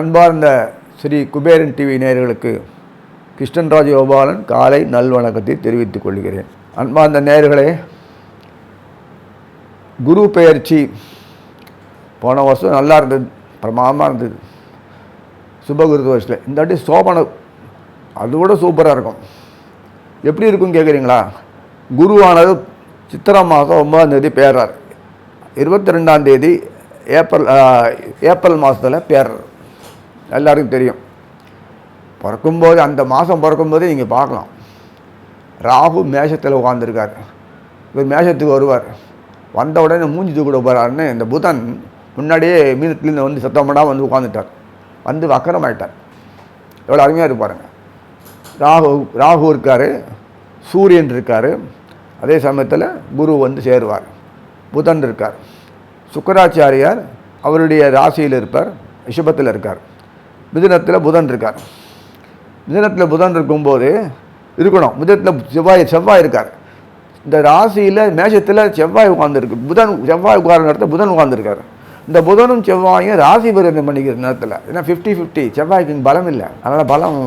அன்பார்ந்த ஸ்ரீ குபேரன் டிவி நேயர்களுக்கு கிருஷ்ணன்ராஜ் கோபாலன் காலை நல்வணக்கத்தை தெரிவித்துக் கொள்கிறேன். அன்பார்ந்த நேயர்களே குரு பெயர்ச்சி போன வருஷம் நல்லா இருந்தது பிரமாதமாக இருந்தது. சுபகுரு வருஷத்தில். இந்த வாட்டி சோபனை கூட சூப்பராக இருக்கும். எப்படி இருக்கும்னு கேட்குறீங்களா குருவானது சித்திரை மாதம் ஒன்பதாம் தேதி பேர்றார். இருபத்தி ரெண்டாம் தேதி ஏப்ரல் ஏப்ரல் மாதத்தில் பேர்றார். எல்லாருக்கும் தெரியும். பிறக்கும்போது அந்த மாதம் பிறக்கும்போதே நீங்கள் பார்க்கலாம். ராகு மேஷத்தில் உட்காந்துருக்கார் இவர் மேஷத்துக்கு வருவார். வந்த உடனே மூஞ்சி தூக்கிட போகிறாருன்னு இந்த புதன் முன்னாடியே மீனத்துலேருந்து வந்து சத்தம் பண்ணாமல் வந்து உட்காந்துட்டார் வந்து வக்கரமாயிட்டார். எவ்வளோ அருமையாக இருப்பாருங்க ராகு ராகு இருக்கார். சூரியன் இருக்கார். அதே சமயத்தில் குரு வந்து சேருவார். புதன் இருக்கார். சுக்கராச்சாரியார் அவருடைய ராசியில் இருப்பார். ரிஷபத்தில் இருக்கார். மிதுனத்தில் புதன் இருக்கார். மிதுனத்தில் புதன் இருக்கும்போது இருக்கணும். மிதுனத்தில் செவ்வாய் செவ்வாய் இருக்கார். இந்த ராசியில் மேஷத்தில் செவ்வாய் உட்காந்துருக்கு புதன் செவ்வாய் உட்கார நேரத்தில் புதன் உட்காந்துருக்கார் இந்த புதனும் செவ்வாயும் ராசி பரிவர்த்தனை பண்ணிக்கிற நேரத்தில். ஏன்னா ஃபிஃப்டி ஃபிஃப்டி செவ்வாய்க்கு பலம் இல்லை. அதனால் பலம்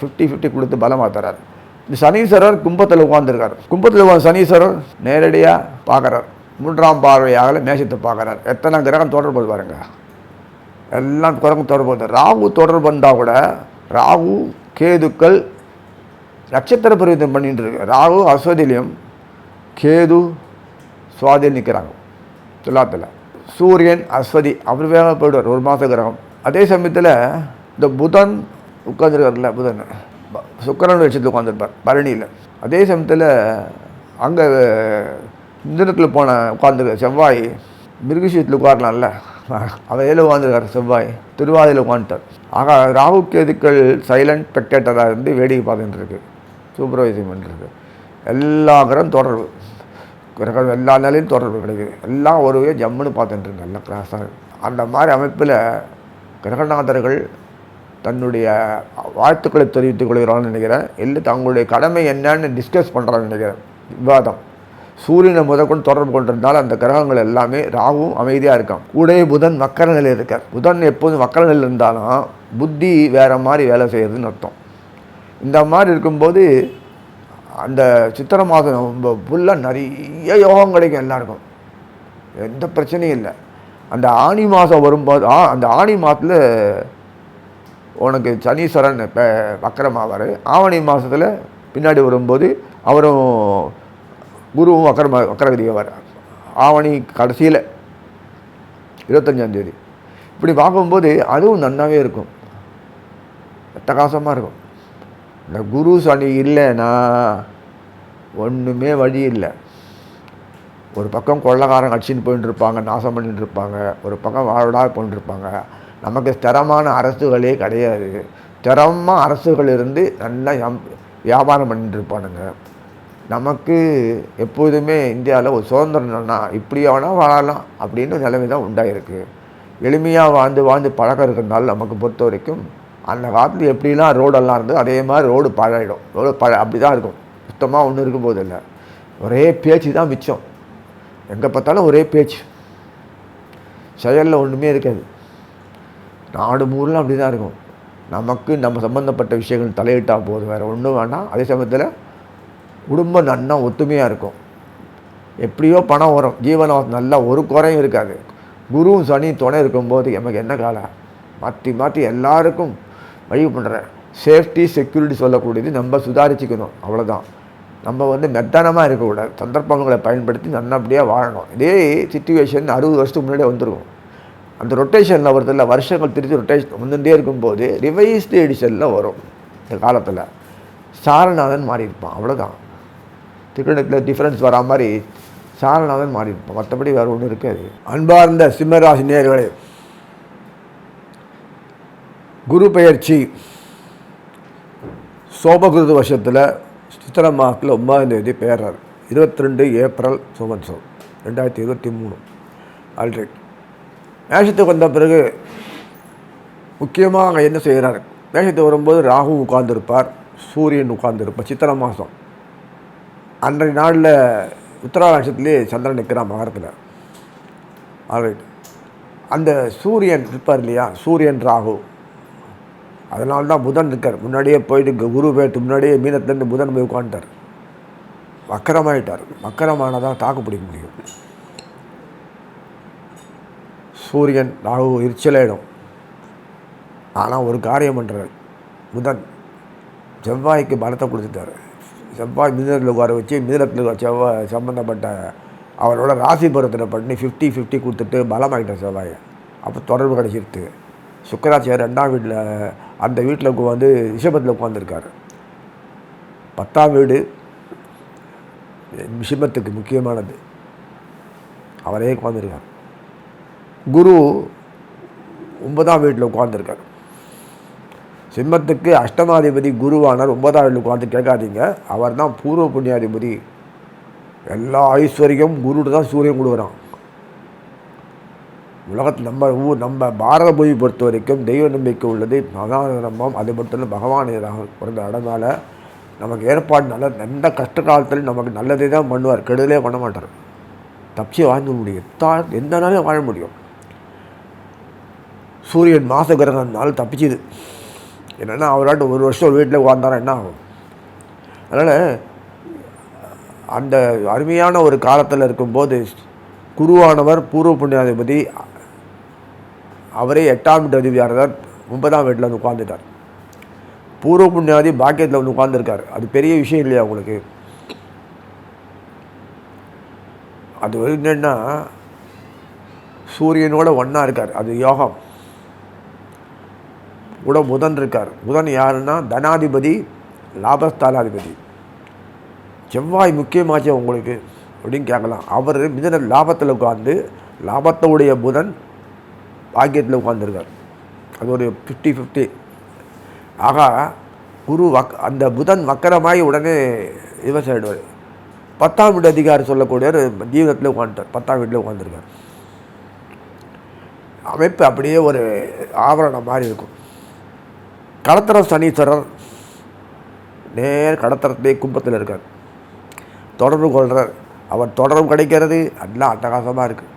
ஃபிஃப்டி ஃபிஃப்டி கொடுத்து பலமாக தராது இந்த சனீஸ்வரர் கும்பத்தில் உட்காந்துருக்கார் கும்பத்தில் உட்காந்து சனீஸ்வரர் நேரடியாக பார்க்குறார். மூன்றாம் பார்வையாக மேஷத்தை பார்க்குறார். எத்தனை கிரகம் தொடர்பு பாருங்க எல்லாம் குரங்கு தொடர்பு வருது. ராகு தொடர்பு வந்தால் கூட ராகு கேதுக்கள் நட்சத்திர பரிவர்த்தனை பண்ணிட்டு இருக்கு. ராகு அஸ்வதிலையும் கேது சுவாதியில் நிற்கிறாங்க துலாத்தில். சூரியன் அஸ்வதி அவர் வேகப்படுவார் போயிடுவார். ஒரு மாத கிரகம். அதே சமயத்தில் இந்த புதன் உட்காந்துருக்கார்ல புதன். சுக்கிரன் விஷயத்தில் உட்காந்துருப்பார் பரணியில். அதே சமயத்தில் அங்கே இந்திரத்தில் போன உட்காந்துருக்க செவ்வாய் மிருகசீத்தில் உட்காரலாம்ல. அவையில் உட்காந்துருக்கார் செவ்வாய். திருவாதியில் உட்காந்துட்டார் ஆக ராகு கேதுக்கள் சைலண்ட் ஸ்பெக்டேட்டராக இருந்து வேடிக்கை பார்த்துட்டுருக்கு சூப்பர்வைசிங் பண்ணிருக்கு எல்லா கிரகம் தொடர்பு. கிரகம் எல்லா நிலையும் தொடர்பு கிடைக்குது. எல்லாம் ஒருவே ஜம்முன்னு பார்த்துட்டு இருக்கு. நல்லா அந்த மாதிரி அமைப்பில் கிரகநாதர்கள் தன்னுடைய வாழ்த்துக்களை தெரிவித்துக் கொள்கிறான்னு நினைக்கிறேன். இல்லை தங்களுடைய கடமை என்னன்னு டிஸ்கஸ் பண்ணுறான்னு நினைக்கிறேன். விவாதம். சூரியனை முதற்கொண்டு தொடர்பு கொண்டிருந்தால் அந்த கிரகங்கள் எல்லாமே ராகுவும் அமைதியாக இருக்கான். கூடவே புதன் மக்கர நிலையில் இருக்கார். புதன் எப்போதும் மக்கர நிலையில் இருந்தாலும் புத்தி வேற மாதிரி வேலை செய்யறதுன்னு அர்த்தம். இந்த மாதிரி இருக்கும்போது அந்த சித்திரை மாதம் ஃபுல்லாக நிறைய யோகம் கிடைக்கும் எல்லாருக்கும். எந்த பிரச்சனையும் இல்லை. அந்த ஆனி மாதம் வரும்போது அந்த ஆனி மாதத்தில் உனக்கு சனீஸ்வரன் இப்போ வக்கரமாவார். ஆவணி மாதத்தில் பின்னாடி வரும்போது அவரும் குருவும் வக்கரமா வக்கரகதியாக வர ஆவணி கடைசியில் இருபத்தஞ்சாந்தேதி இப்படி பார்க்கும்போது அதுவும் நன்னாவே இருக்கும். அட்டகாசமாக இருக்கும். இந்த குரு சனி இல்லைன்னா ஒன்றுமே வழி இல்லை. ஒரு பக்கம் கொள்ளக்காரன் அடிச்சுன்னு போயின்னு இருப்பாங்க நாசம் பண்ணிட்டு இருப்பாங்க ஒரு பக்கம் வாழடா போயின்னு இருப்பாங்க. நமக்கு ஸ்திரமான அரசுகளே கிடையாது. ஸ்திரமாக அரசுகள் இருந்து நல்லா வியாபாரம் பண்ணிட்டு இருப்பானுங்க நமக்கு எப்போதுமே இந்தியாவில் ஒரு சுதந்திரம்னா இப்படி வேணால் வாழலாம் அப்படின்னு நிலைமை தான் உண்டாயிருக்கு. எளிமையாக வாழ்ந்து வாழ்ந்து பழக்கம் இருக்கிறதுனால நமக்கு பொறுத்த வரைக்கும் அந்த காலத்தில் எப்படிலாம் ரோடெல்லாம் இருந்தது அதே மாதிரி ரோடு பழகிடும். ரோடு பழ அப்படி தான் இருக்கும். சுத்தமாக ஒன்றும் இருக்கும் போது இல்லை. ஒரே பேச்சு தான் மிச்சம். எங்கே பார்த்தாலும் ஒரே பேச்சு. செயலில் ஒன்றுமே இருக்காது. நாடு பூரில் அப்படி தான் இருக்கும். நமக்கு நம்ம சம்மந்தப்பட்ட விஷயங்கள் தலையிட்டால் போதும். வேறு ஒன்றும் வேண்டாம். அதே சமயத்தில் குடும்பம் நன்னா ஒத்துமையாக இருக்கும். எப்படியோ பணம் வரும். ஜீவனம் நல்லா ஒரு குறையும் இருக்காது. குருவும் சனி துணை இருக்கும்போது நமக்கு என்ன காலம் மாற்றி மாற்றி எல்லாருக்கும் வழி பண்ணுறேன் சேஃப்டி செக்யூரிட்டி சொல்லக்கூடியது நம்ம சுதாரிச்சுக்கணும். அவ்வளோதான் நம்ம வந்து மெத்தனமாக இருக்கக்கூடாது. சந்தர்ப்பங்களை பயன்படுத்தி நல்லபடியாக வாழணும். இதே சுச்சுவேஷன் அறுபது வருஷத்துக்கு முன்னாடியே வந்துருக்கும் அந்த ரொட்டேஷனில் வருதில்ல வருஷங்கள் திருச்சி ரொட்டேஷன் வந்துட்டே இருக்கும்போது ரிவைஸ்டு எடிஷனில் வரும் இந்த காலத்தில். சாரநாதன் மாறி இருப்பான் அவ்வளோதான் திக்கணத்தில் டிஃப்ரென்ஸ் வரா மாதிரி சாரநாதன் மாறி இருப்பான் மற்றபடி வேறு ஒன்றும் இருக்காது. அன்பார்ந்த சிம்மராசி நேர்களே குரு பெயர்ச்சி சோபகிருது வருஷத்தில் சித்திரை மாதத்தில் ஒன்பதாம் தேதி பெயர்றார். இருபத்தி ரெண்டு ஏப்ரல் சோமன்சம் ரெண்டாயிரத்தி இருபத்தி மூணு. ஆல்ரெடி மேஷத்துக்கு வந்த பிறகு முக்கியமாக என்ன செய்கிறார்? மேஷத்துக்கு வரும்போது ராகு உட்கார்ந்துருப்பார் சூரியன் உட்கார்ந்துருப்பார் சித்திரை மாதம். அன்றைய நாளில் உத்தரா நட்சத்திரத்திலே சந்திரன் நிற்கிறான் மகரத்தில். ஆல்ரைட் அந்த சூரியன் இருப்பார் இல்லையா? சூரியன் ராகு. அதனால தான் புதன் இருக்கார் முன்னாடியே போயிட்டு குரு போயிட்டு முன்னாடியே மீனத்துலேருந்து புதன் போய் உட்காந்துட்டார் வக்கரமாயிட்டார். வக்கரமானதான் தாக்கு பிடிக்க முடியும். சூரியன் ராகு எரிச்சலாயிடும் ஆனால் ஒரு காரியம் பண்ணுறார் புதன் செவ்வாய்க்கு பலத்தை கொடுத்துட்டாரு. செவ்வாய் மிதனத்தில் உட்கார வச்சு மிதனத்தில் செவ்வாய் சம்மந்தப்பட்ட அவரோட ராசி பருவத்தில் பண்ணி ஃபிஃப்டி ஃபிஃப்டி கொடுத்துட்டு பலமாகிட்டார் செவ்வாயை. அப்போ தொடர்பு கிடச்சிருக்கு சுக்கராச்சாரியர் ரெண்டாம் வீட்டில் அந்த வீட்டில் வந்து ரிஷபத்தில் உட்காந்துருக்கார் பத்தாம் வீடு விஷமத்துக்கு முக்கியமானது. அவரே உட்காந்துருக்கார் குரு ஒன்பதாம் வீட்டில் உட்காந்துருக்கார் சிம்மத்துக்கு அஷ்டமாதிபதி குருவானார் ஒன்பதாம் வீட்டில் உட்காந்து கேட்காதீங்க. அவர் தான் பூர்வ புண்ணியாதிபதி. எல்லா ஐஸ்வர்யம் குருட்டு தான் சூரியன் கொடுக்குறான். உலகத்தில் நம்ம ஊர் நம்ம பாரத பூமி பொறுத்த வரைக்கும் தெய்வ நம்பிக்கை உள்ளது. மகாநம்பம் அது மட்டும் இல்லை பகவான் பிறந்த இடமால நமக்கு ஏற்பாடு நல்ல எந்த கஷ்ட காலத்தில் நமக்கு நல்லதே தான் பண்ணுவார். கெடுதலே பண்ண மாட்டார். தப்பிச்சு வாழ்ந்து முடியும். எத்தா எந்த நாளும் வாழ முடியும். சூரியன் மாத கிரகம்னால தப்பிச்சுது. என்னென்னா அவராட்டு ஒரு வருஷம் ஒரு வீட்டில் உட்காந்தாரா என்ன ஆகும்? அதனால் அந்த அருமையான ஒரு காலத்தில் இருக்கும்போது குருவானவர் பூர்வ புண்ணியாதிபதி அவரே எட்டாம் வீட்டு அதிபதியார் ஒன்பதாம் வீட்டில் வந்து உட்காந்துட்டார் பூர்வ புண்ணியாதி பாக்கியத்தில் வந்து உட்காந்துருக்கார் அது பெரிய விஷயம் இல்லையா உங்களுக்கு? அது என்னென்னா சூரியனோட ஒன்றா இருக்கார். அது யோகம். கூட புதன் இருக்கார். புதன் யாருன்னா தனாதிபதி லாபஸ்தானாதிபதி. செவ்வாய் முக்கியமாச்சு உங்களுக்கு அப்படின்னு கேட்கலாம். அவர் மிதன லாபத்தில் உட்காந்து லாபத்தோடைய புதன் பாக்கியத்தில் உட்காந்துருக்கார் அது ஒரு ஃபிஃப்டி ஃபிஃப்டி ஆகா குரு வக் அந்த புதன் வக்கரமாகி உடனே விவசாயிடுவார். பத்தாம் வீட்டு அதிகாரி சொல்லக்கூடியவர் ஜீவனத்தில் உட்காந்துட்டார் பத்தாம் வீட்டில் உட்காந்துருக்கார் அமைப்பு அப்படியே ஒரு ஆவரணம் மாதிரி இருக்கும். கடத்திர சனீஸ்வரர் நேர் கடத்தரத்திலே கும்பத்தில் இருக்கார். தொடர்பு கொள்கிறார் அவர் தொடர்பு கிடைக்கிறது. எல்லாம் அட்டகாசமாக இருக்குது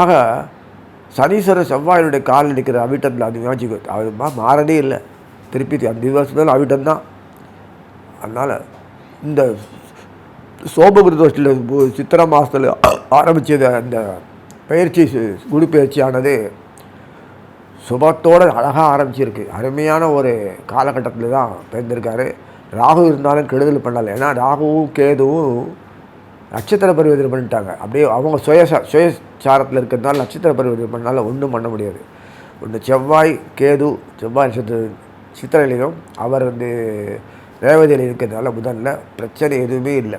ஆக சனீஸ்வரர் செவ்வாயினுடைய காலில் நிற்கிற அவிட்டத்தில் அது யோசிச்சு அது மாறதே இல்லை. திருப்பி அந்த வருஷத்துல அவிட்டம் தான். அதனால் இந்த சோபகிருதோஷத்தில் சித்திரை மாதத்தில் ஆரம்பித்தது அந்த பயிற்சி சு- குரு பயிற்சியானது சுபத்தோடு அழகாக ஆரம்பிச்சிருக்கு. அருமையான ஒரு காலகட்டத்தில் தான் பிறந்திருக்காரு. ராகு இருந்தாலும் கெடுதல் பண்ணலை. ஏன்னா ராகுவும் கேதுவும் நட்சத்திர பரிவர்த்தனை பண்ணிட்டாங்க. அப்படியே அவங்க சுய சுயசாரத்தில் இருக்கிறதுனால நட்சத்திர பரிவர்த்தனை பண்ணால ஒன்றும் பண்ண முடியாது. ஒன்று செவ்வாய் கேது செவ்வாய் நட்சத்திர சித்திரையிலையும் அவர் வந்து ரேவதியில் இருக்கிறதுனால புதனில் பிரச்சனை எதுவுமே இல்லை.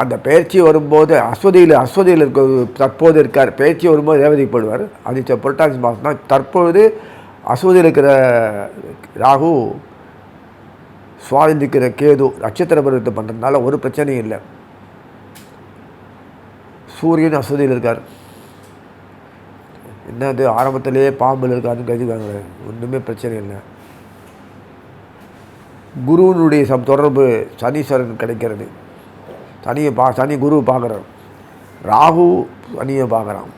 அந்த பயிற்சி வரும்போது அஸ்வதியில் அஸ்வதியில் இருக்க தற்போது இருக்கார். பயிற்சி வரும்போது ரேவதிக்கு போடுவார் அது புரட்டாசி மாதம் தான் தற்பொழுது அஸ்வதியில் இருக்கிற ராகு சுவாதிக்கிற கேது நட்சத்திர பருவத்தை பண்ணுறதுனால ஒரு பிரச்சனையும் இல்லை. சூரியன் அஸ்வதியில் இருக்கார். என்னது ஆரம்பத்திலேயே பாம்பில் இருக்காருன்னு கருதிக்காங்களே ஒன்றுமே பிரச்சனை இல்லை. குருவினுடைய சம் தொடர்பு சனீஸ்வரன் கிடைக்கிறது. சனியை பா சனி குரு பார்க்குறார். ராகு சனியை பார்க்குறான்.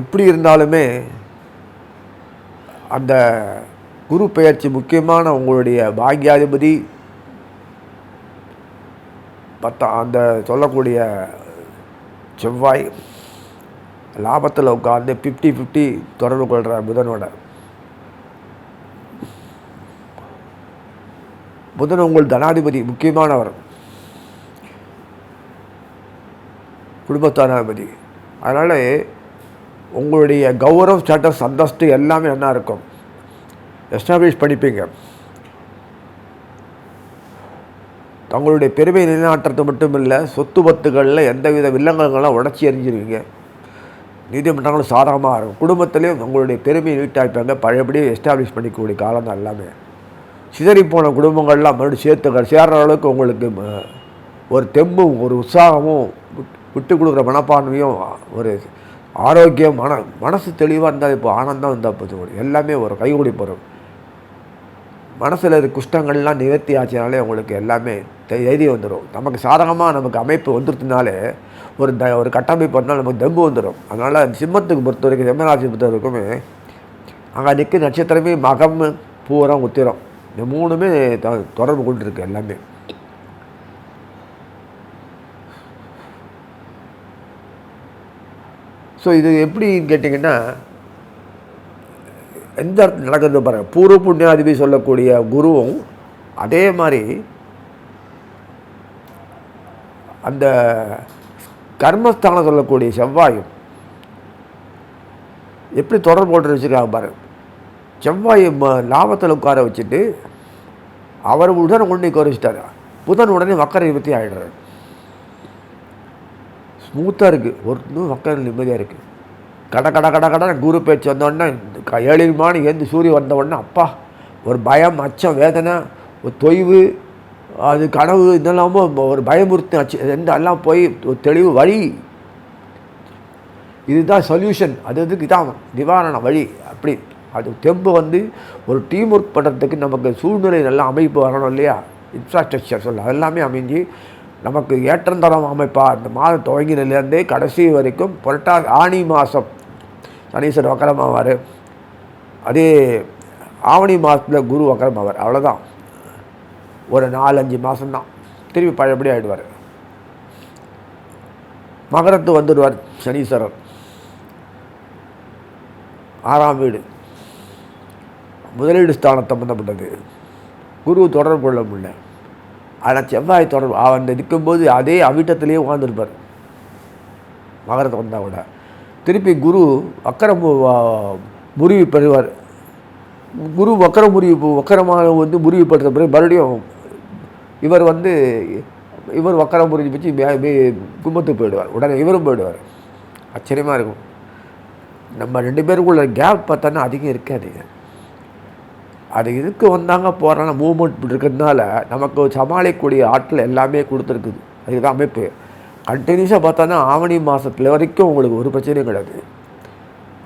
எப்படி இருந்தாலுமே அந்த குரு பெயர்ச்சி முக்கியமான உங்களுடைய பாக்யாதிபதி பத்தா அந்த சொல்லக்கூடிய செவ்வாய் லாபத்தில் உட்காந்து ஃபிஃப்டி ஃபிஃப்டி தொடர்பு கொள்கிற புதனோட. புதன் உங்கள் தனாதிபதி முக்கியமானவர். குடும்பத்தானாதிபதி. அதனால் உங்களுடைய கௌரவ ஸ்டேட்டஸ் அந்தஸ்து எல்லாமே என்ன இருக்கும். எஸ்டாப்ளிஷ் பண்ணிப்பீங்க. தங்களுடைய பெருமை நிலைநாட்டுறது மட்டும் இல்லை சொத்து பத்துகளில் எந்தவித வில்லங்கங்களும் உடச்சி எறிஞ்சிருவீங்க. நீதிமன்றங்களும் சாதகமாக இருக்கும். குடும்பத்திலையும் உங்களுடைய பெருமையை நீட்டாய்ப்பாங்க பழையபடியும் எஸ்டாப்ளிஷ் பண்ணிக்கக்கூடிய காலம் தான் எல்லாமே. சிதறிப்போன குடும்பங்கள்லாம் மறுபடியும் சேர்த்து சேர்ற அளவுக்கு உங்களுக்கு ம- ஒரு தெம்பும் ஒரு உற்சாகமும் விட்டு கொடுக்குற மனப்பான்மையும் ஒரு ஆரோக்கியம் மன மனசு தெளிவாக இருந்தால் இப்போ ஆனந்தம் இருந்தால் போது எல்லாமே ஒரு கைகூடி போகிறோம் மனசில் இருக்க குஷ்டங்கள்லாம் நிவர்த்தி ஆச்சுனாலே உங்களுக்கு எல்லாமே தைரியம் வந்துடும் நமக்கு சாதகமாக நமக்கு அமைப்பு வந்துருத்துனாலே ஒரு த ஒரு கட்டமைப்பு வந்தால் நமக்கு தெம்பு வந்துடும் அதனால் சிம்மத்துக்கு பொறுத்த வரைக்கும் சிம்மராசி பொறுத்த வரைக்குமே அங்கே நிற்க நட்சத்திரமே மகம் பூரம் உத்திரம். இந்த மூணுமே த தொடர்பு கொண்டுருக்கு எல்லாமே. ஸோ இது எப்படின்னு கேட்டிங்கன்னா எந்த இடத்துல நடக்கிறது பாருங்கள் பூர்வ புண்ணியாதிபதி சொல்லக்கூடிய குருவும் அதே மாதிரி அந்த கர்மஸ்தானம் சொல்லக்கூடிய செவ்வாயும் எப்படி தொடர்பு போட்டு வச்சுருக்காங்க பாருங்கள் செவ்வாய் லாபத்தில் உட்கார வச்சுட்டு அவர் உடனே கொண்டு உட்கார வச்சுட்டார் புதன் உடனே வக்கர நிவர்த்தி ஆகிடுறாரு ஸ்மூத்தாக இருக்குது ஒன்றும் வக்கர நிம்மதியாக இருக்குது கட கட கட கட குரு பேச்சு வந்தோடனே ஏழு ஏந்து சூரியன் வந்த உடனே அப்பா ஒரு பயம் அச்சம் வேதனை ஒரு தொய்வு அது கனவு இதெல்லாமும் ஒரு பயமுறுத்தி அச்சு எல்லாம் போய் ஒரு தெளிவு வழி. இதுதான் சொல்யூஷன் அது இதுக்கு இதான் நிவாரண வழி. அப்படி அது தெம்பு வந்து ஒரு டீம் ஒர்க் பண்ணுறதுக்கு நமக்கு சூழ்நிலை நல்லா அமைப்பு வரணும் இல்லையா? இன்ஃப்ராஸ்ட்ரக்சர் சொல்ல. அதெல்லாமே அமைஞ்சு நமக்கு ஏற்றந்தரம் அமைப்பா. இந்த மாதம் துவங்கினதுலேருந்தே கடைசி வரைக்கும் புரட்டா ஆணி மாதம் சனீஸ்வரர் வக்கரமாவார் அதே ஆவணி மாதத்தில் குரு வக்கரமாவார் அவ்வளோதான் ஒரு நாலஞ்சு மாதம்தான். திருப்பி பழையபடி ஆகிடுவார் மகரத்து வந்துடுவார் சனீஸ்வரர். ஆறாம் வீடு. முதலீடு ஸ்தானம் சம்மந்தப்பட்டது குரு தொடர்பு கொள்ள முடியல. ஆனால் செவ்வாய் தொடர்பு அந்த நிற்கும்போது அதே அவிட்டத்திலேயே உட்காந்துருப்பார் மகரத்தை வந்தால் கூட. திருப்பி குரு வக்கரம் முறிவு பெறுவார். குரு வக்கர முறிவு வக்கரமாக வந்து முறிவுப்படுத்த பிறகு மறுபடியும் இவர் வந்து இவர் வக்கர முறிஞ்சு வச்சு கும்பத்துக்கு போயிடுவார். உடனே இவரும் போயிடுவார். ஆச்சரியமாக இருக்கும். நம்ம ரெண்டு பேருக்குள்ள கேப் பார்த்தோன்னா அதிகம் இருக்காது. அது இதுக்கு வந்தாங்க போகிறாங்க மூவ்மெண்ட் இருக்கிறதுனால நமக்கு சமாளிக்கக்கூடிய ஆற்றல் எல்லாமே கொடுத்துருக்குது. அதுதான் அமைப்பு. கண்டினியூஸாக பார்த்தோன்னா ஆவணி மாதத்தில் வரைக்கும் உங்களுக்கு ஒரு பிரச்சனையும் கிடையாது.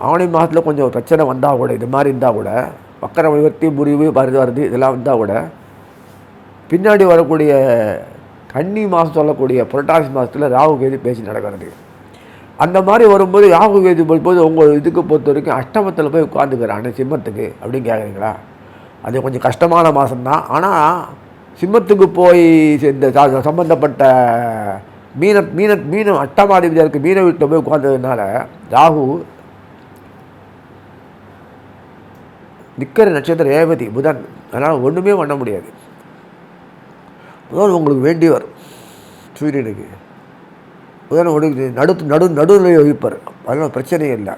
ஆவணி மாதத்தில் கொஞ்சம் பிரச்சனை வந்தால் கூட இது மாதிரி இருந்தால் கூட வக்கர விபத்தி முறிவு வருது வருது இதெல்லாம் வந்தால் கூட பின்னாடி வரக்கூடிய கன்னி மாதம் சொல்லக்கூடிய புரட்டாசி மாதத்தில் ராகு கேது பேசி நடக்கிறது. அந்த மாதிரி வரும்போது ராகு கேது போகும்போது உங்கள் இதுக்கு பொறுத்த வரைக்கும் அஷ்டமத்தில் போய் உட்காந்துக்கிறானே சிம்மத்துக்கு. அப்படின்னு கேட்குறீங்களா அது கொஞ்சம் கஷ்டமான மாதம்தான் ஆனால் சிம்மத்துக்கு போய் சேர்ந்த சம்மந்தப்பட்ட மீன மீன மீன அட்டமாதிபதியாக இருக்குது மீன வீட்டில் போய் உட்காந்ததுனால ராகு நிற்கிற நட்சத்திரம் ரேவதி புதன் அதனால் ஒன்றுமே பண்ண முடியாது. புதன் உங்களுக்கு வேண்டியவர் சூரியனுக்கு. புதன் உங்களுக்கு நடு நடு நடுநிலை வகிப்பார். அதனால் பிரச்சனையே இல்லை.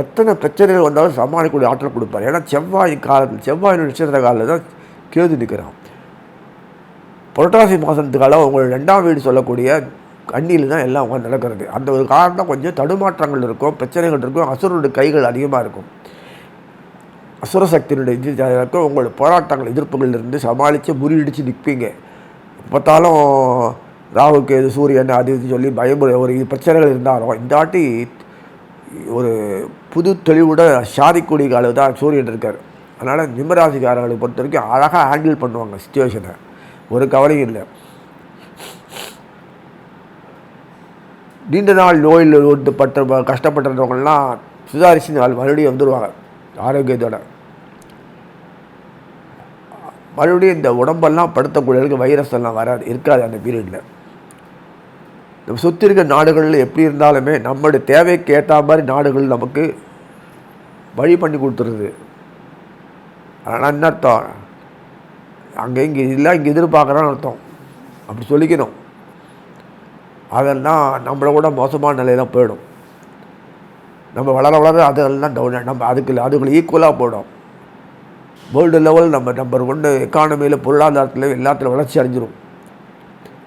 எத்தனை பிரச்சனைகள் வந்தாலும் சமாளிக்கக்கூடிய ஆற்றல் கொடுப்பார். ஏன்னா செவ்வாய் காலம் செவ்வாயினுடைய நட்சத்திர காலில் தான் கேது நிற்கிறான். புரட்டாசி மாதத்துக்கால உங்கள் ரெண்டாம் வீடு சொல்லக்கூடிய கண்ணியில் தான் எல்லாம் உட்காந்து நடக்கிறது. அந்த ஒரு காரணம் கொஞ்சம் தடுமாற்றங்கள் இருக்கும் பிரச்சனைகள் இருக்கும் அசுரனுடைய கைகள் அதிகமாக இருக்கும். அசுர சக்தியினுடைய இது இருக்கும் உங்களோட போராட்டங்கள் எதிர்ப்புகள் இருந்து சமாளித்து முறியடித்து நிற்பீங்க. பார்த்தாலும் ராகுக்கு எது சூரியன் அது இது சொல்லி பயமுறை ஒரு பிரச்சனைகள் இருந்தாலும் இந்த ஆட்டி ஒரு புது தெளிவுடன் சாதிக்கூடிய காலம் தான் சூரியன் இருக்கார். அதனால் நிம்மராசிக்காரர்களை பொறுத்த வரைக்கும் அழகாக ஹேண்டில் பண்ணுவாங்க சுச்சுவேஷனை ஒரு கவலையும் இல்லை. நீண்ட நாள் நோயில் பட்ட கஷ்டப்பட்டுறவங்கலாம் சுதாரிச்சு நாள் மறுபடியும் வந்துடுவாங்க ஆரோக்கியத்தோட. மறுபடியும் இந்த உடம்பெல்லாம் படுத்தக்கூடிய வைரஸ் எல்லாம் வராது இருக்காது அந்த பீரியடில் நம்ம சுற்றி இருக்க நாடுகளில் எப்படி இருந்தாலுமே நம்மளுடைய தேவைக்கு ஏற்ற மாதிரி நாடுகள் நமக்கு வழி பண்ணி கொடுத்துருது. அதனால் என்ன அர்த்தம்? அங்கே இங்கே இல்லை இங்கே எதிர்பார்க்குறான்னு அர்த்தம். அப்படி சொல்லிக்கணும். அதெல்லாம் நம்மளை கூட மோசமான நிலையில் போயிடும். நம்ம வளர வளர அதெல்லாம் டவுன் நம்ம அதுக்கு அதுக்குள்ள ஈக்குவலாக போயிடும். வேர்ல்டு லெவல் நம்ம நம்பர் ஒன்று எக்கானமியில் பொருளாதாரத்தில் எல்லாத்துலையும் வளர்ச்சி அடைஞ்சிரும்.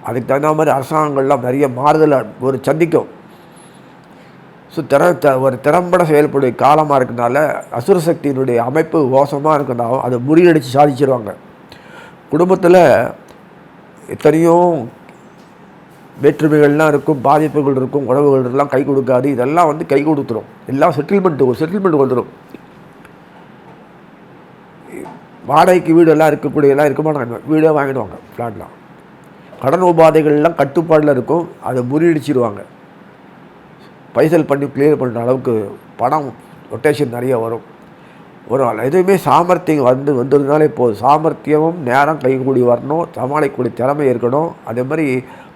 அதுக்கு தகுந்த மாதிரி அரசாங்கங்கள்லாம் நிறைய மாறுதலை ஒரு சந்திக்கும். ஸோ திற த ஒரு திறம்பட செயல்படைய காலமாக இருக்கிறதுனால அசுர சக்தியினுடைய அமைப்பு மோசமாக இருக்கிறதாலும் அதை முறியடித்து சாதிச்சிருவாங்க. குடும்பத்தில் எத்தனையோ வேற்றுமைகள்லாம் இருக்கும் பாதிப்புகள் இருக்கும் உறவுகள் எல்லாம் கை கொடுக்காது இதெல்லாம் வந்து கை கொடுத்துரும். எல்லாம் செட்டில்மெண்ட் செட்டில்மெண்ட் வந்துடும் வாடகைக்கு வீடு எல்லாம் இருக்கக்கூடிய எல்லாம் இருக்க வீடே வாங்கிடுவாங்க ஃப்ளாட்லாம் கடன் உபாதைகள்லாம் கட்டுப்பாடில் இருக்கும் அதை முறியடிச்சிடுவாங்க பைசல் பண்ணி கிளியர் பண்ணுற அளவுக்கு பணம் ரொட்டேஷன் நிறைய வரும். ஒரு எதுவுமே சாமர்த்தியம் வந்து வந்ததுனாலே போதும். சாமர்த்தியமும் நேரம் கைகூடி வரணும் சமாளிக்கக்கூடிய திறமை இருக்கணும். அதே மாதிரி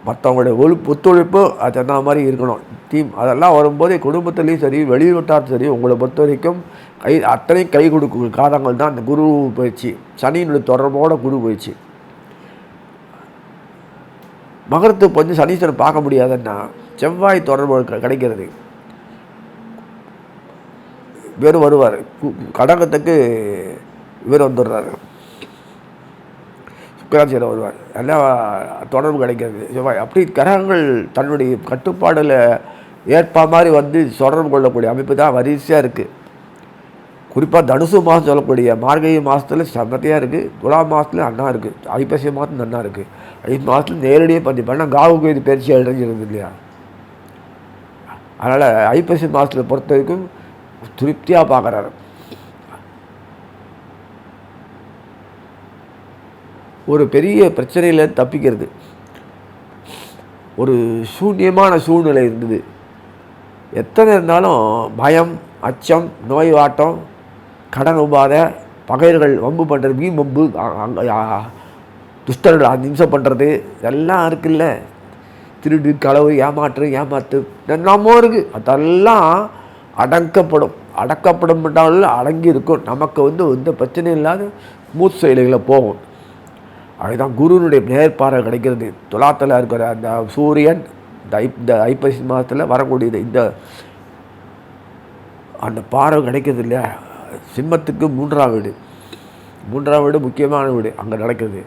மற்றவங்களுடைய ஒழு ஒத்துழைப்பு அது தகுந்த மாதிரி இருக்கணும். டீம் அதெல்லாம் வரும்போது குடும்பத்துலேயும் சரி வெளியூட்டாரும் சரி உங்களை பொறுத்த வரைக்கும் கை அத்தனையும் கை கொடுக்கும் காலங்கள் தான் அந்த குரு பயிற்சி. சனியினுடைய தொடர்போட குரு பயிற்சி. மகரத்துக்கு வந்து சனீஸ்வரன் பார்க்க முடியாதுன்னா செவ்வாய் தொடர்பு கிடைக்கிறது. இவர் வருவார். கடகத்துக்கு இவர் வந்துடுறாரு. சுக்கராச்சாரியர் வருவார். எல்லாம் தொடர்பு கிடைக்கிறது. செவ்வாய். அப்படி கிரகங்கள் தன்னுடைய கட்டுப்பாடில் ஏற்ப மாதிரி வந்து தொடர்பு கொள்ளக்கூடிய அமைப்பு தான் வரிசையாக இருக்குது குறிப்பாக தனுசு மாதம் சொல்லக்கூடிய மார்கழி மாதத்தில் செம்மத்தையாக இருக்குது துலா மாதத்துல அண்ணா இருக்குது ஐப்பசி மாதம் நன்னா இருக்குது ஐந்து மாதத்தில் நேரடியாக பற்றி பண்ணால் காவுக்கு இது பயிற்சி அடைஞ்சிருந்தது இல்லையா? அதனால் ஐப்பசி மாதத்தில் பொறுத்த வரைக்கும் திருப்தியாக பார்க்குறாரு ஒரு பெரிய பிரச்சனையில் தப்பிக்கிறது. ஒரு சூன்யமான சூழ்நிலை இருந்தது. எத்தனை இருந்தாலும் பயம் அச்சம் நோய் வாட்டம் கடன் உபாதை பகையர்கள் வம்பு பண்ணுறது வீண் வம்பு அ- துஷ்டர்கள் அஹிம்சை பண்ணுறது எல்லாம் இருக்குல்ல. திருடு களவு ஏமாற்று ஏமாத்து என்னமோ இருக்குது அதெல்லாம் அடக்கப்படும். அடக்கப்படும் என்றாலும் அடங்கி இருக்கும். நமக்கு வந்து எந்த பிரச்சனையும் இல்லாத மூத் செயலிகளை போகும். அதுதான் குருனுடைய நேர்பார்வை கிடைக்கிறது. துலாத்தில் இருக்கிற அந்த சூரியன் இந்த ஐ இந்த ஐப்பசி மாதத்தில் வரக்கூடியது இந்த அந்த பார்வை கிடைக்கிறது இல்லையா? சிம்மத்துக்கு மூன்றாம் வீடு. மூன்றாம் வீடு முக்கியமான வீடு. அங்கே நடக்குது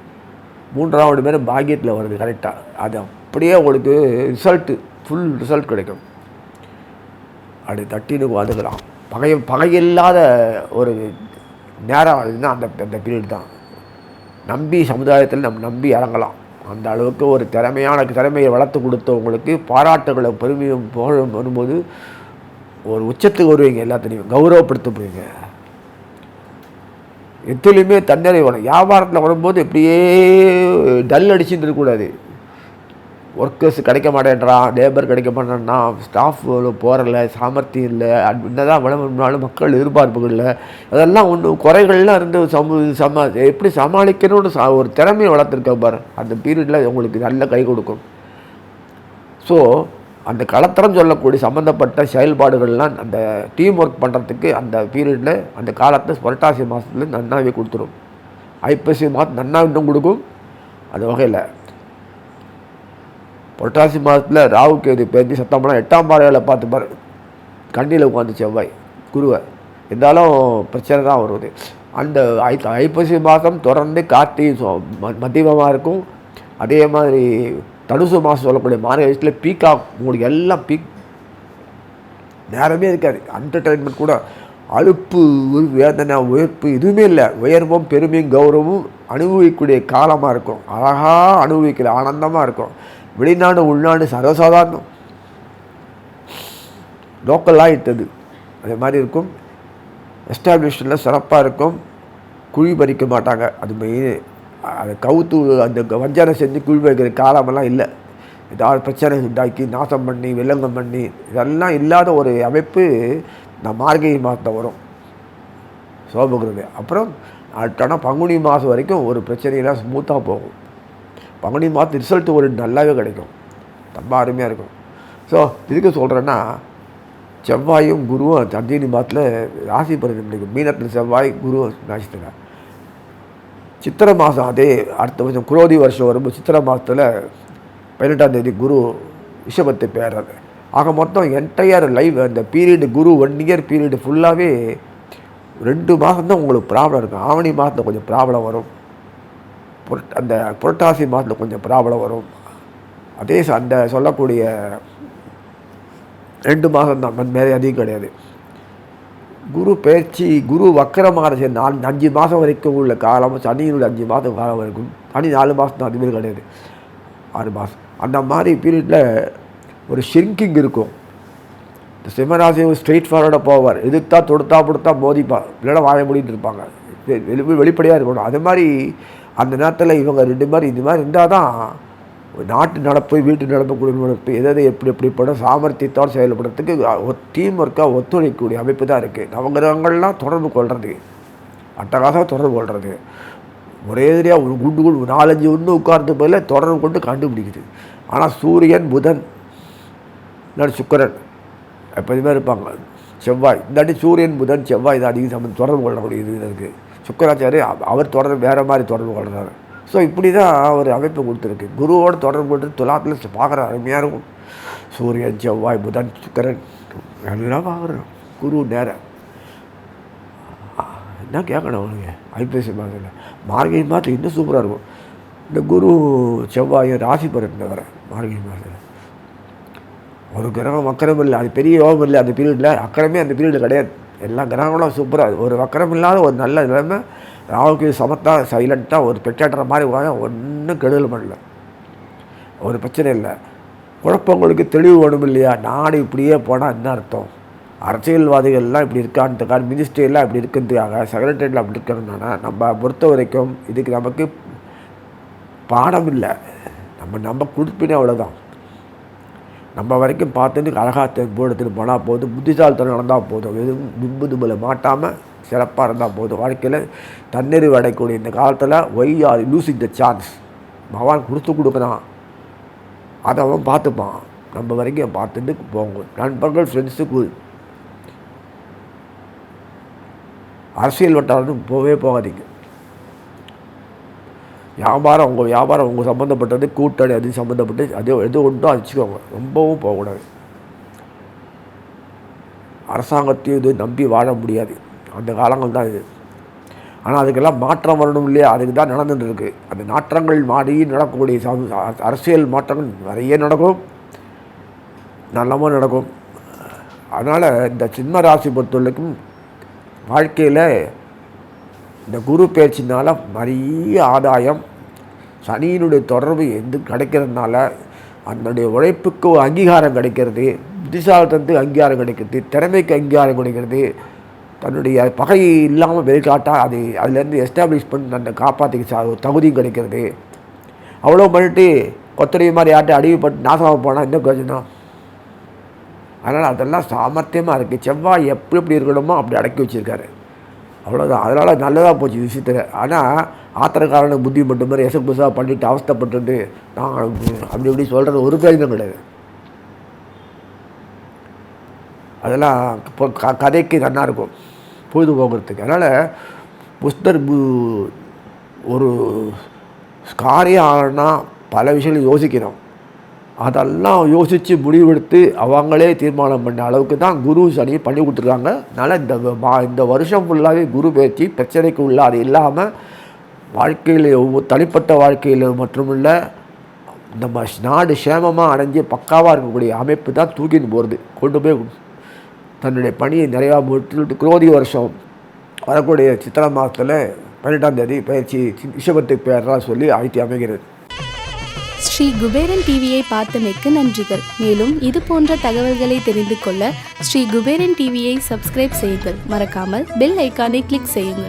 மூன்றாவது பேர் பாக்கியத்தில் வருது கரெக்டாக அது அப்படியே உங்களுக்கு ரிசல்ட்டு ஃபுல் ரிசல்ட் கிடைக்கும். அப்படி தட்டின்னு வந்துக்கலாம் பகை பகையில்லாத ஒரு நேரம் அதுன்னா அந்த அந்த பீரியட் தான். நம்பி சமுதாயத்தில் நம்ம நம்பி இறங்கலாம். அந்த அளவுக்கு ஒரு திறமையான திறமையை வளர்த்து கொடுத்தவங்களுக்கு பாராட்டுகளை பெருமையும் புகழும் வரும்போது ஒரு உச்சத்துக்கு வருவீங்க எல்லாத்துலேயும். கௌரவப்படுத்த போவீங்க எத்துலேயுமே தன்னறை வரும் வியாபாரத்தில் வரும்போது இப்படியே டல் அடிச்சுட்டு இருக்கக்கூடாது ஒர்க்கர்ஸ் கிடைக்க மாட்டேன்றான் லேபர் கிடைக்க மாட்டேன்னா ஸ்டாஃப் போகிறல சாமர்த்தியம் இல்லை என்னதான் விளம்பரம்னாலும் மக்கள் எதிர்பார்ப்புகள் இல்லை. அதெல்லாம் ஒன்று குறைகள்லாம் இருந்து சம சமா எப்படி சமாளிக்கணும்னு சா ஒரு திறமையை வளர்த்துருக்க பாரு. அந்த பீரியடில் உங்களுக்கு நல்ல கை கொடுக்கும். ஸோ அந்த கலத்தரம் சொல்லக்கூடிய சம்மந்தப்பட்ட செயல்பாடுகள்லாம் அந்த டீம் ஒர்க் பண்ணுறதுக்கு அந்த பீரியடில் அந்த காலத்தை புரட்டாசி மாதத்துல நன்னாவே கொடுத்துரும். ஐப்பசி மாதம் நன்னா இன்னும் கொடுக்கும். அந்த வகையில் புரட்டாசி மாதத்தில் ராகு கேது பேஞ்சு சத்தம் பண்ணால் எட்டாம் பாறையில் பார்த்து பாரு. கண்ணியில் உட்காந்து செவ்வாய் குருவை. இருந்தாலும் பிரச்சனை தான் வருது. அந்த ஐ ஐப்பசி மாதம் தொடர்ந்து கார்த்திகை சோ- ம- மத்தியமமாக இருக்கும். அதே மாதிரி தனுசு மாதம் சொல்லக்கூடிய மார்கழியில் பீக்கா உங்களுக்கு எல்லாம் பீக் நேரமே இருக்காது. என்டர்டைன்மெண்ட் கூட அலுப்பு வேதனை உயர்ப்பு எதுவுமே இல்லை. உயர்வும் பெருமையும் கௌரவமும் அனுபவிக்கக்கூடிய காலமாக இருக்கும். அழகாக அனுபவிக்கிற ஆனந்தமாக இருக்கும். வெளிநாடு உள்நாடு சர்வசாதாரணம். லோக்கலாக இட்டது. அதே மாதிரி இருக்கும். எஸ்டாப்ளிஷ்டில் சிறப்பாக இருக்கும். குழி பறிக்க மாட்டாங்க. அது மெயின் அதை கவுத்து அந்த வஞ்சனை செஞ்சு குழி வைக்கிற காலமெல்லாம் இல்லை. ஏதாவது பிரச்சனை உண்டாக்கி நாசம் பண்ணி வில்லங்கம் பண்ணி இதெல்லாம் இல்லாத ஒரு அமைப்பு இந்த மார்கழி மாதத்தை வரும். சோபகிறது அப்புறம் அடுத்தானா பங்குனி மாதம் வரைக்கும் ஒரு பிரச்சனையெல்லாம் ஸ்மூத்தாக போகும். பங்குனி மாதம் ரிசல்ட் ஒரு நல்லாவே கிடைக்கும். ரொம்ப அருமையாக இருக்கும். ஸோ இதுக்கு சொல்கிறேன்னா செவ்வாயும் குருவும் தந்தினி மாதத்தில் ராசி பலன் கிடைக்கும் மீனத்தில் செவ்வாய் குரு ராசித்தில். சித்திரை மாதம் அதே அடுத்த வருஷம் குரோதி வருஷம் வரும்போது சித்திரை மாதத்தில் பதினெட்டாம் தேதி குரு விஷபத்தை பேர்றது ஆக மொத்தம் என்டையர் லைவ் அந்த period Guru one year period ஃபுல்லாகவே ரெண்டு மாதம் தான் உங்களுக்கு ப்ராப்ளம் இருக்கும். ஆவணி மாதத்தில் கொஞ்சம் ப்ராப்ளம் வரும். புரட் அந்த புரட்டாசி மாதத்தில் கொஞ்சம் ப்ராப்ளம் வரும். அதே அந்த சொல்லக்கூடிய ரெண்டு மாதம் தான் மேலே அதிகம் கிடையாது. குரு பயிற்சி குரு வக்கரமாக சரி நாலு அஞ்சு மாதம் வரைக்கும் உள்ள காலம் சனியினுடைய அஞ்சு மாதம் காலம் வரைக்கும் சனி நாலு மாதம் தான் அதுமாரி கிடையாது. ஆறு மாதம் அந்த மாதிரி பீரியடில் ஒரு ஷிங்கிங் இருக்கும். இந்த சிம்மராசி ஸ்ட்ரெயிட் ஃபார்வர்டாக போவார். எதிர்த்தா தொடுத்தா கொடுத்தா மோதிப்பார் இல்லைன்னா வாழ முடின்னு இருப்பாங்க. வெளி வெளிப்படையாக இருக்கணும். அது மாதிரி அந்த நேரத்தில் இவங்க ரெண்டு மாதிரி இது மாதிரி இருந்தால் தான் நாட்டு நடப்பு வீட்டு நடப்பு குடும்ப நடப்பு எதை எப்படி எப்படி எப்படிப்பட சாமர்த்தியத்தோடு செயல்படுறதுக்கு டீம் ஒர்க்காக ஒத்துழைக்கக்கூடிய அமைப்பு தான் இருக்குது நவகிரகங்கள்லாம் தொடர்பு கொள்வது அட்டகாசம் தொடர்பு கொள்வது ஒரே எதிரியாக ஒரு குண்டு குண்டு நாலஞ்சு ஒன்று உட்கார்ந்து போல தொடர்பு கொண்டு கண்டுபிடிக்குது. ஆனால் சூரியன் புதன் இல்லாட்டி சுக்கரன் எப்போதுமே இருப்பாங்க. செவ்வாய் இல்லாட்டி சூரியன் புதன் செவ்வாய் தான் அதிக சம்பந்தம் தொடர்பு கொள்ளக்கூடிய இது இருக்குது சுக்கராச்சாரி அவர் தொடர்பு வேறு மாதிரி தொடர்பு கொள்கிறாரு ஸோ இப்படி தான் ஒரு அமைப்பு கொடுத்துருக்கு. குருவோட தொடர்பு கொண்டு துலாத்தில் பார்க்குற அருமையாக இருக்கும். சூரியன் செவ்வாய் புதன் சுக்கரன் எல்லாம் பார்க்குறோம் குரு நேரம் என்ன கேட்கணும் அவனுங்க? ஐபிஎஸ்சி மாதத்தில் மார்கழி மாதம் இன்னும் சூப்பராக இருக்கும். இந்த குரு செவ்வாய் ராசி பருந்த வர மார்கழி மாதத்தில். ஒரு கிரகம் வக்கரம் இல்லை. அது பெரிய யோகம் இல்லை. அந்த பீரியடில் அக்கரமே அந்த பீரியடில் கிடையாது. எல்லா கிரகங்களும் சூப்பராக ஒரு வக்கரம் இல்லாத ஒரு நல்ல நிலைமை ராவுக்கு சமத்தாக சைலண்ட்டாக ஒரு பெற்றாட்டுற மாதிரி ஒன்றும் கெடுதல் பண்ணல. ஒரு பிரச்சனை இல்லை. குழப்பங்களுக்கு தெளிவு வேணும் இல்லையா? நாடு இப்படியே போனால் என்ன அர்த்தம்? அரசியல்வாதிகள்லாம் இப்படி இருக்கான்றதுக்காக மினிஸ்ட்ரியெல்லாம் இப்படி இருக்கிறதுக்காக செக்ரட்டரியெலாம் அப்படி இருக்கிறதுனால நம்ம பொறுத்த வரைக்கும் இதுக்கு நமக்கு பாடம் இல்லை. நம்ம நம்ம கொடுப்பினே அவ்வளோதான் நம்ம வரைக்கும் பார்த்துட்டு அழகாக போடுத்துட்டு போனால் போதும். புத்திசாலித்தனம் நடந்தால் போதும். எதுவும் தும்பு தும்பில் மாட்டாமல் சிறப்பாக இருந்தால் போதும். வாழ்க்கையில் தண்ணீர் அடையக்கூடிய இந்த காலத்தில் why are losing the chance பகவான் கொடுத்து கொடுக்குறான். அதை அவன் பார்த்துப்பான். நம்ம வரைக்கும் பார்த்துட்டு போங்க. நண்பர்கள் ஃப்ரெண்ட்ஸுக்கு அரசியல் வட்டாரம் போகவே போகாதீங்க. வியாபாரம் உங்கள் வியாபாரம் உங்கள் சம்மந்தப்பட்டது கூட்டணி அது சம்மந்தப்பட்டு அது எது ஒன்றும் அடிச்சுக்கோங்க ரொம்பவும் போகக்கூடாது. அரசாங்கத்தையும் இது நம்பி வாழ முடியாது. அந்த காலங்கள் தான் இது. ஆனால் அதுக்கெல்லாம் மாற்றம் வரணும் இல்லையா? அதுக்கு தான் நடந்துட்டுருக்கு. அந்த நாற்றங்கள் மாறி நடக்கக்கூடிய சம- அ- அரசியல் மாற்றங்கள் நிறைய நடக்கும். நல்லமாக நடக்கும். அதனால் இந்த சிம்ம ராசி பொறுத்தவரைக்கும் வாழ்க்கையில் இந்த குரு பேச்சினால் நிறைய ஆதாயம். சனியினுடைய தொடர்பு எந்த கிடைக்கிறதுனால அதனுடைய உழைப்புக்கு அங்கீகாரம் கிடைக்கிறது. புத்திசாலித்தனத்துக்கு அங்கீகாரம் கிடைக்கிறது. திறமைக்கு அங்கீகாரம் கிடைக்கிறது. தன்னுடைய பகை இல்லாமல் வெளிக்காட்டால் அது அதுலேருந்து எஸ்டாப்ளிஷ் பண்ணி அந்த காப்பாற்றிக்க சா தகுதியும் கிடைக்கிறது அவ்வளோ பண்ணிட்டு கொத்தடி மாதிரி யார்ட்ட அடிவுப்பட்டு நாசமாக போனால் என்ன பிரயோஜனம்? அதனால் அதெல்லாம் சாமர்த்தியமாக இருக்குது செவ்வாய் எப்படி எப்படி இருக்கணுமோ அப்படி அடக்கி வச்சுருக்காரு. அவ்வளோதான் அதனால் நல்லதாக போச்சு விஷயத்தில். ஆனால் ஆத்திரக்காரனுக்கு புத்தி மட்டும் மாதிரி எச புதுசாக பண்ணிட்டு அவஸ்தைப்பட்டுட்டு நான் அப்படி இப்படி சொல்கிறது ஒரு பிரயோஜனம் கிடையாது. அதெல்லாம் இப்போ க கதைக்கு நல்லா இருக்கும். பொழுதுபோக்குறதுக்கு. அதனால் புஸ்தர் பு- ஒரு காரியம் ஆகணும்னா பல விஷயங்கள் யோசிக்கிறோம் அதெல்லாம் யோசித்து முடிவெடுத்து அவங்களே தீர்மானம் பண்ண அளவுக்கு தான் குரு சனி பண்ணி கொடுத்துருக்காங்க. அதனால் இந்த மா- இந்த வருஷம் ஃபுல்லாகவே குரு பேச்சு பிரச்சனைக்கு உள்ளாது. இல்லாமல் வாழ்க்கையில் ஒவ்வொரு தனிப்பட்ட வாழ்க்கையில் மட்டுமில்ல நம்ம நாடு சேமமாக அடைஞ்சு பக்காவாக இருக்கக்கூடிய அமைப்பு தான் தூக்கின்னு போகிறது கொண்டு போய் தன்னுடைய பணியை நிறையா முடித்து குரோதி வருஷம் வரக்கூடிய சித்திரை மாதத்தில் பன்னெண்டாம் தேதி பயிற்சி ரிஷபத்துக்கு பேரெலாம் சொல்லி ஆய்த்தி அமைகிறது. ஸ்ரீ குபேரன் டிவியை பார்த்தமைக்கு நன்றிகள். மேலும் இது போன்ற தகவல்களை தெரிந்து கொள்ள ஸ்ரீ குபேரன் டிவியை சப்ஸ்கிரைப் செய்யுங்கள். மறக்காமல் பெல் ஐக்கானை கிளிக் செய்யுங்கள்.